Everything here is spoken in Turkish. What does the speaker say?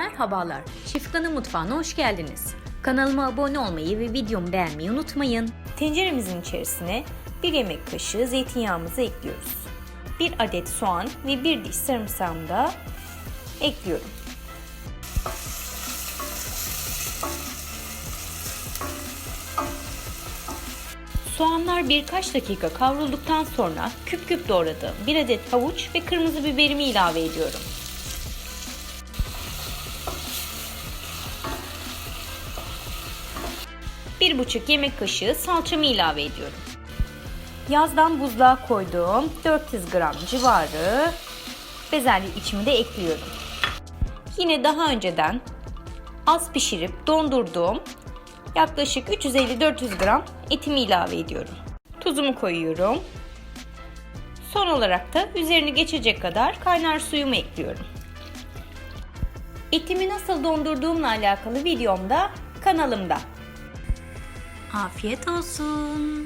Merhabalar, Şifkan'ın mutfağına hoş geldiniz. Kanalıma abone olmayı ve videomu beğenmeyi unutmayın. Tenceremizin içerisine 1 yemek kaşığı zeytinyağımızı ekliyoruz. 1 adet soğan ve 1 diş sarımsağımı da ekliyorum. Soğanlar birkaç dakika kavrulduktan sonra küp küp doğradığım 1 adet havuç ve kırmızı biberimi ilave ediyorum. Bir buçuk yemek kaşığı salçamı ilave ediyorum. Yazdan buzluğa koyduğum 400 gram civarı bezelye içimi de ekliyorum. Yine daha önceden az pişirip dondurduğum yaklaşık 350-400 gram etimi ilave ediyorum. Tuzumu koyuyorum. Son olarak da üzerini geçecek kadar kaynar suyumu ekliyorum. Etimi nasıl dondurduğumla alakalı videomda kanalımda. Afiyet olsun.